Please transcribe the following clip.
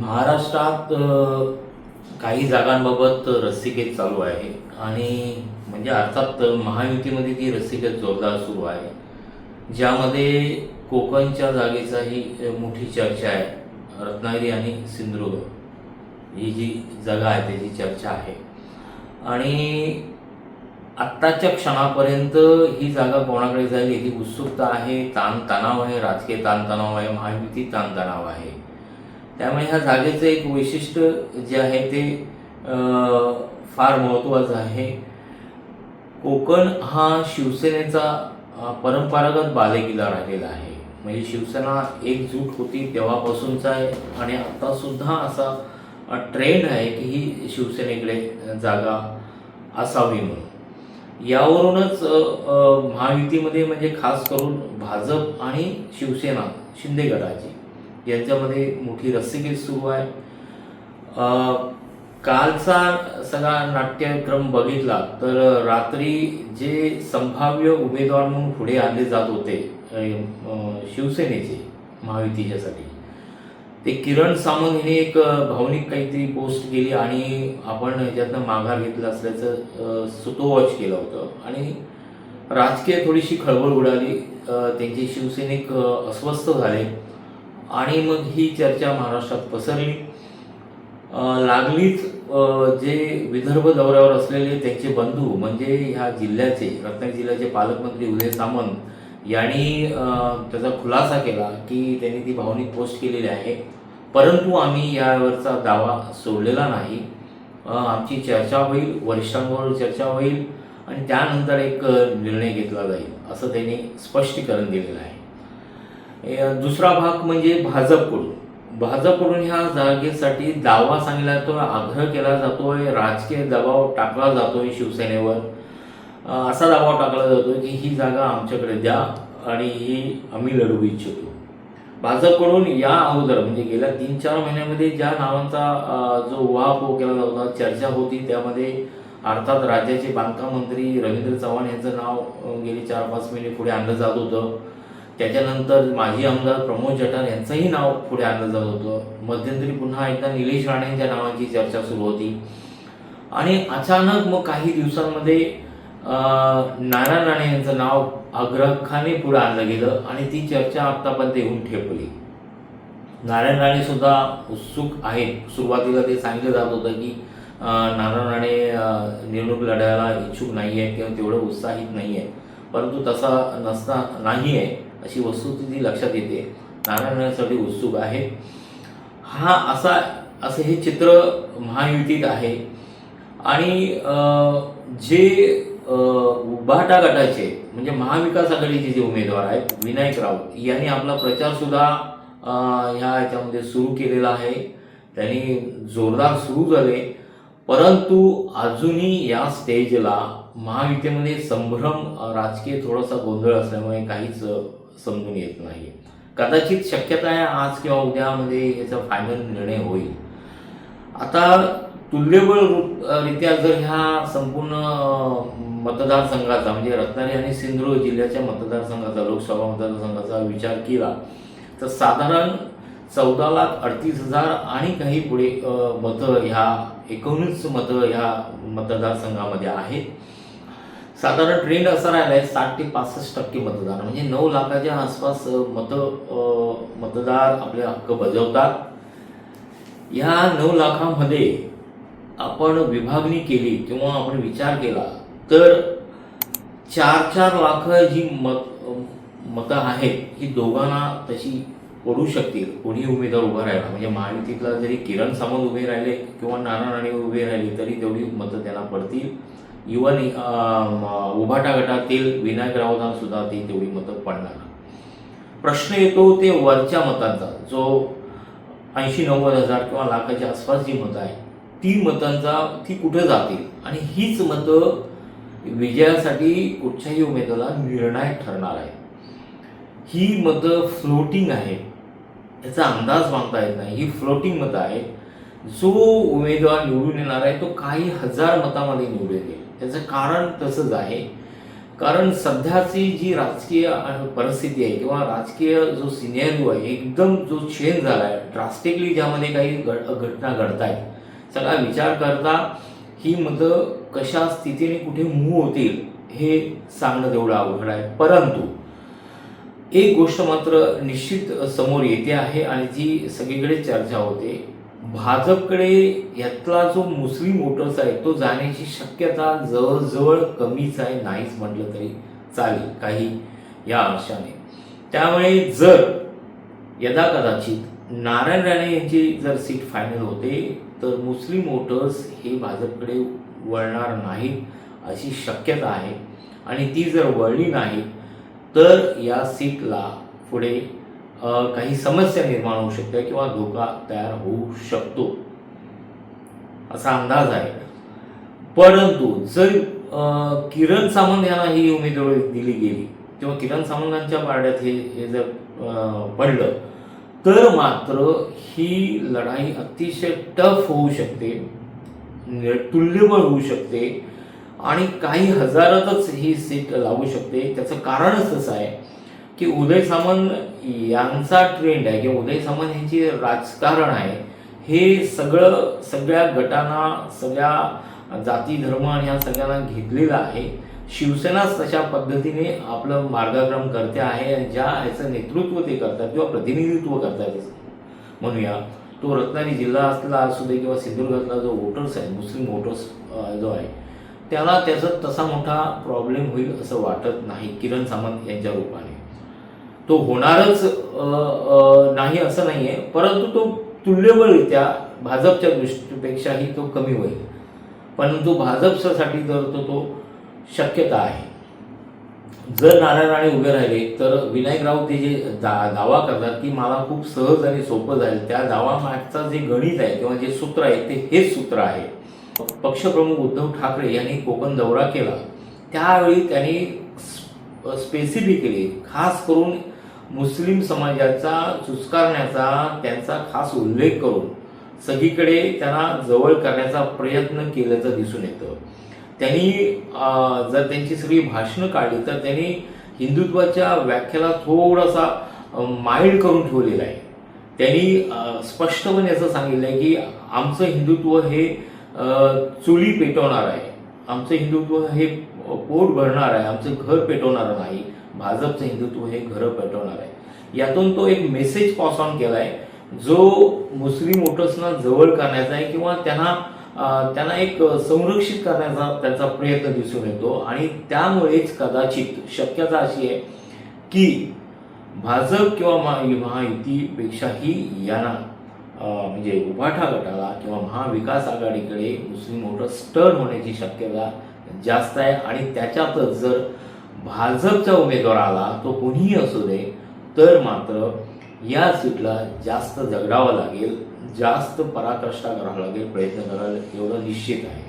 महाराष्ट्रात काही जागांबाबत रस्सीखेच चालू आहे. आणि म्हणजे अर्थात महायुतीमध्ये ती रस्सीखेच जोरदार सुरू आहे ज्यामध्ये कोकणच्या जागेचाही मोठी चर्चा आहे. रत्नागिरी आणि सिंधुदुर्ग ही जी जागा आहे त्याची चर्चा आहे. आणि आत्ताच्या क्षणापर्यंत ही जागा कोणाकडे जाईल याची उत्सुकता आहे. ताणतणाव आहे राजकीय ताणतणाव आहे महायुती ताणतणाव आहे. त्यामुळे ह्या जागेचं एक वैशिष्ट्य जे आहे ते फार महत्त्वाचं आहे. कोकण हा शिवसेनेचा परंपरागत बालेकिल्ला राहिलेला आहे. म्हणजे शिवसेना एकजूट होती तेव्हापासूनचा आहे आणि आता सुद्धा असा ट्रेंड आहे की ही शिवसेनेकडे जागा असावी म्हणून. यावरूनच महायुतीमध्ये म्हणजे खास करून भाजप आणि शिवसेना शिंदे गटाची. यांच्यामध्ये मोठी रस्सीखेच सुरू आहे. कालचा सगळा नाट्यक्रम बघितला तर रात्री जे संभाव्य उमेदवार म्हणून पुढे आणले जात होते शिवसेनेचे महायुतीच्यासाठी ते किरण सामंत हिने एक भावनिक काहीतरी पोस्ट केली आणि आपण याच्यातनं माघार घेतला असल्याचं सुतोवाच केलं होतं. आणि राजकीय थोडीशी खळबळ उडाली त्यांचे शिवसैनिक अस्वस्थ झाले. आणि मग ही चर्चा महाराष्ट्रात पसरली. लागलीच जे विदर्भ दौऱ्यावर असलेले त्यांचे बंधू म्हणजे ह्या जिल्ह्याचे रत्नागिरी जिल्ह्याचे पालकमंत्री उदय सामंत यांनी त्याचा खुलासा केला की त्यांनी ती भावनिक पोस्ट केलेली आहे. परंतु आम्ही यावरचा दावा सोडलेला नाही. आमची चर्चा होईल वरिष्ठांबरोबर चर्चा होईल आणि त्यानंतर एक निर्णय घेतला जाईल असं त्यांनी स्पष्टीकरण दिलेलं आहे. दुसरा भाग म्हणजे भाजपकडून. भाजपकडून ह्या जागेसाठी दावा सांगितला जातो आग्रह केला जातोय राजकीय दबाव टाकला जातोय शिवसेनेवर. असा दबाव टाकला जातोय की ही जागा आमच्याकडे द्या आणि ही आम्ही लढवू इच्छितो. भाजपकडून या अगोदर म्हणजे गेल्या तीन चार महिन्यामध्ये ज्या नावांचा जो उहापोह केला जात होता चर्चा होती त्यामध्ये अर्थात राज्याचे बांधकाम मंत्री रवींद्र चव्हाण यांचं नाव गेले गेली चार पाच महिने पुढे आणलं जात होतं. त्याच्यानंतर माजी आमदार प्रमोद जठार यांचंही नाव पुढे आणलं जात होतं. मध्यंतरी पुन्हा एकदा निलेश राणेंच्या नावाची चर्चा सुरू होती. आणि अचानक मग काही दिवसांमध्ये नारायण राणे यांचं नाव आग्रहाने पुढे आणलं गेलं आणि ती चर्चा आत्तापर्यंत येऊन ठेपली. नारायण राणे सुद्धा उत्सुक आहेत. सुरुवातीला ते सांगितलं जात होतं की नारायण राणे निवडणूक लढायला इच्छुक नाही आहेत किंवा तेवढं उत्साहित नाही आहे परंतु तसा नसता नाही आहे अशी वस्तुस्थिती लक्षात येते नारायण उत्सुक आहे. हा असा असं हे चित्र महायुतीत आहे. आणि जे उभाटा गटाचे म्हणजे महाविकास आघाडीचे जे उमेदवार आहेत विनायक राऊत यांनी आपला प्रचारसुद्धा ह्या ह्याच्यामध्ये सुरू केलेला आहे. त्यांनी जोरदार सुरू झाले. परंतु अजूनही या स्टेजला महायुतीमध्ये संभ्रम राजकीय थोडासा गोंधळ असल्यामुळे काहीच समजून येत नाही. कदाचित शक्यता आहे आज किंवा उद्यामध्ये याचा फायनल निर्णय होईल. आता तुल्यबळ रित्या जर ह्या संपूर्ण मतदारसंघाचा म्हणजे रत्नागिरी आणि सिंधुदुर्ग जिल्ह्याच्या मतदारसंघाचा लोकसभा मतदारसंघाचा विचार केला तर साधारण चौदा लाख अडतीस हजार आणि काही पुढे मतं ह्या एकोणीस मतं ह्या मतदारसंघामध्ये आहेत. साधारण ट्रेंड असा राहिला आहे साठ ते पासष्ट टक्के मतदार म्हणजे नऊ लाखाच्या आसपास मत मतदार आपले हक्क बजावतात. ह्या नऊ लाखामध्ये आपण विभागणी केली किंवा आपण विचार केला तर चार चार लाख जी मत मतं आहेत ही दोघांना तशी पडू शकतील. कोणी उमेदवार उभा राहिला. म्हणजे महायुतीतला जरी किरण सामंत उभे राहिले किंवा नाना राणे उभे राहिले तरी तेवढी मतं त्यांना पडतील. इवन um, uh, उभाटा गटातील विनायक सुद्धा ती तेवढी मतं पडणार प्रश्न येतो ते वरच्या मतांचा. जो ऐंशी नव्वद हजार किंवा लाखाच्या आसपास जी मतं आहे ती मतांचा ती कुठे जातील? आणि हीच मतं विजयासाठी कुठच्याही उमेदवाराला निर्णायक ठरणार आहे ही मतं फ्लोटिंग आहे याचा अंदाज बांधता येत नाही. ही फ्लोटिंग मतं आहेत. जो उमेदवार निवडून येणार आहे तो काही हजार मतामध्ये निवडून येईल. त्याचं कारण तसंच आहे. कारण सध्याची जी राजकीय परिस्थिती आहे किंवा राजकीय जो सिनेरिओ आहे एकदम जो चेंज झाला आहे ड्रास्टिकली ज्यामध्ये काही घड घटना घडत आहेत सगळा विचार करता ही मतं कशा स्थितीने कुठे मूव होतील हे सांगणं तेवढं अवघड आहे. परंतु एक गोष्ट मात्र निश्चित समोर येते आहे आणि जी सगळीकडे चर्चा होते भाजपकडे यातला जो मुस्लिम वोटर्स आहे तो जाण्याची शक्यता जवळजवळ कमीच आहे नाहीच म्हटलं तरी चालेल काही या अंशाने त्यामुळे जर यदा कदाचित नारायण राणे यांची जर सीट फायनल होते तर मुस्लिम वोटर्स हे भाजपकडे वळणार नाहीत अशी शक्यता आहे. आणि ती जर वळली नाही तर या सीटला पुढे काही समस्या निर्माण होऊ शकते किंवा धोका तयार होऊ शकतो. असा अंदाज आहे. परंतु जर किरण सामंत यांना ही उमेदवारी दिली गेली किंवा किरण सामंतांच्या पारड्यात हे जर पडलं तर मात्र ही लढाई अतिशय टफ होऊ शकते तुल्यबळ होऊ शकते आणि काही हजारातच ही सीट लागू शकते. त्याचं कारणच असं आहे की उदय सामंत यांचा ट्रेंड आहे किंवा उदय सामंत यांची राजकारण आहे हे सगळं सगळ्या गटांना सगळ्या जाती धर्म आणि ह्या सगळ्यांना घेतलेलं आहे. शिवसेनाच तशा पद्धतीने आपलं मार्गक्रम करते आहे ज्या याचं नेतृत्व ते करतात किंवा प्रतिनिधित्व करतात म्हणूया तो रत्नागिरी जिल्हा असला असू दे किंवा सिंधुदुर्गातला जो वोटर्स आहे मुस्लिम वोटर्स जो आहे त्याला त्याचा तसा मोठा प्रॉब्लेम होईल असं वाटत नाही किरण सामंत यांच्या रूपाने. तो होणारच नाही असं नाही आहे परंतु तो तुल्यबळरित्या भाजपच्या दृष्टीपेक्षाही तो कमी होईल. परंतु भाजपसाठी जर तो तो शक्यता आहे. जर नारायण राणे उभे राहिले तर विनायक राऊत हे जे दा दावा करतात की मला खूप सहज आणि सोपं जाईल त्या दावामागचा जे गणित आहे किंवा जे सूत्र आहे ते हेच सूत्र आहे. पक्षप्रमुख उद्धव ठाकरे यांनी कोकण दौरा केला. त्यावेळी त्यांनी स्पेसिफिकली खास करून मुस्लिम समाजाचा चुस्कारण्याचा त्यांचा खास उल्लेख करून सगळीकडे त्यांना जवळ करण्याचा प्रयत्न केल्याचं दिसून येतं. त्यांनी जर त्यांची सगळी भाषणं काढली तर त्यांनी हिंदुत्वाच्या व्याख्याला थोडासा माइल्ड करून ठेवलेला आहे. त्यांनी स्पष्टपणे असं सांगितलं आहे की आमचं हिंदुत्व हे चुली पेटवणार आहे. आमचं हिंदुत्व हे पोट भरणार आहे. आमचं घर पेटवणार नाही. भाजपचं हिंदुत्व हे घरं पेटवणार आहे. यातून तो एक मेसेज पास ऑन केला आहे जो मुस्लिम वोटर्सना जवळ करण्याचा आहे किंवा त्यांना त्यांना एक संरक्षित करण्याचा त्यांचा प्रयत्न दिसून येतो. आणि त्यामुळेच कदाचित शक्यता अशी आहे की भाजप किंवा महा- महायुतीपेक्षाही यांना म्हणजे उभाठा गटाला किंवा महाविकास आघाडीकडे मुस्लिम वोटर्स टर्न होण्याची शक्यता जास्त आहे. आणि त्याच्यातच जर भाजपचा उमेदवार आला तो कोणीही असू दे तर मात्र या सीटला जास्त झगडावं लागेल जास्त पराकष्टा करावं लागेल प्रयत्न करायला एवढं निश्चित आहे.